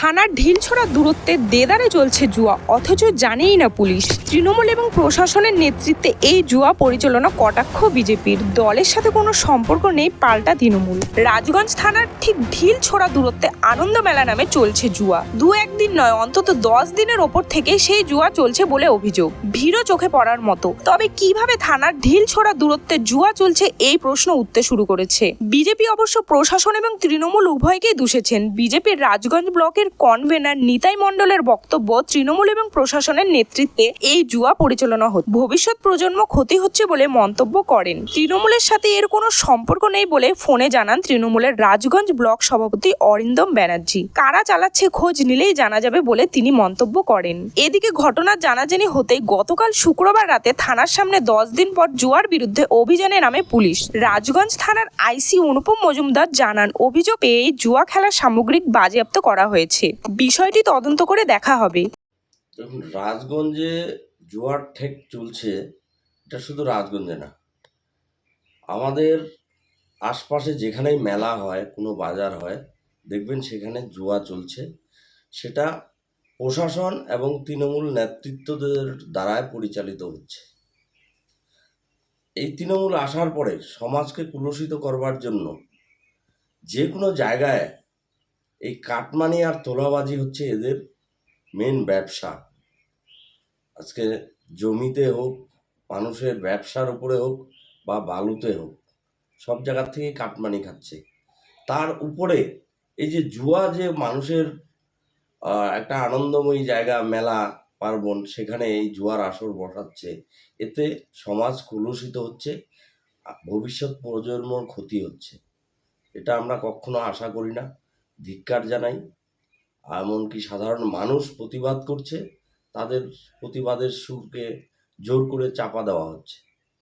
থানার ঢিল ঢিলছড়া দূরত্বে দেদারে চলছে জুয়া, অথচ জানেই না পুলিশ। তৃণমূল এবং প্রশাসনের নেতৃত্বে এই জুয়া পরিচালনা কটাক্ষ বিজেপির। দলের সাথে কোনো সম্পর্ক নেই পাল্টা তৃণমূল। রাজগঞ্জ থানার ঠিক ঢিল ঢিলছড়া দূরত্বে আনন্দ মেলা নামে চলছে জুয়া। দু একদিন নয়, অন্তত দশ দিনের ওপর থেকে সেই জুয়া চলছে বলে অভিযোগ। ভিড়ও চোখে পড়ার মতো। তবে কীভাবে থানার ঢিল ঢিলছড়া দূরত্বে জুয়া চলছে এই প্রশ্ন উঠতে শুরু করেছে। বিজেপি অবশ্য প্রশাসন এবং তৃণমূল উভয়কেই দূষেছেন। বিজেপির রাজগঞ্জ ব্লকের কনভেনার নিতাই মণ্ডলের বক্তব্য তৃণমূল এবং প্রশাসনের নেতৃত্বে এই জুয়া পরিচালনা হচ্ছে ভবিষ্যৎ প্রজন্ম ক্ষতি হচ্ছে বলে মন্তব্য করেন। তৃণমূলের সাথে এর কোনো সম্পর্ক নেই বলে ফোনে জানান তৃণমূলের রাজগঞ্জ ব্লক সভাপতি অরিন্দম ব্যানার্জি। কারা চালাচ্ছে খোঁজ নিলেই জানা যাবে বলে তিনি মন্তব্য করেন। এদিকে ঘটনার জানাজানি হতেই গতকাল শুক্রবার রাতে থানার সামনে দশ দিন পর জুয়ার বিরুদ্ধে অভিযানে নামে পুলিশ। রাজগঞ্জ থানার আইসি অনুপম মজুমদার জানান, অভিযোগ পেয়ে জুয়া খেলার সামগ্রিক বাজেয়াপ্ত করা হয়েছে। বিষয়টি তদন্ত করে দেখা হবে। রাজগঞ্জে জোয়ার ঠেক চলছে, এটা শুধু রাজগঞ্জে না। আমাদের আশপাশে যেখানেই মেলা হয়, কোনো বাজার হয়, দেখবেন সেখানে জুয়া চলছে। সেটা প্রশাসন এবং তৃণমূল নেতৃত্বদের দ্বারায় পরিচালিত হচ্ছে। এই তৃণমূল আসার পরে সমাজকে কুলসিত করবার জন্য যে কোনো জায়গায় এই কাটমানি আর তোলাবাজি হচ্ছে এদের মেন ব্যবসা। আজকে জমিতে হোক, মানুষের ব্যবসার উপরে হোক বা বালুতে হোক, সব জায়গার থেকে কাটমানি খাচ্ছে। তার উপরে এই যে জুয়া যে মানুষের একটা আনন্দময়ী জায়গা, মেলা, পার্বণ, সেখানে এই জুয়ার আসর বসাচ্ছে, এতে সমাজ কলুষিত হচ্ছে ভবিষ্যৎ প্রজন্মর ক্ষতি হচ্ছে। এটা আমরা কখনো আশা করি না। ধিক্কার জানাই। এমনকি সাধারণ মানুষ প্রতিবাদ করছে, তাদের প্রতিবাদের সুরকে জোর করে চাপা দেওয়া হচ্ছে।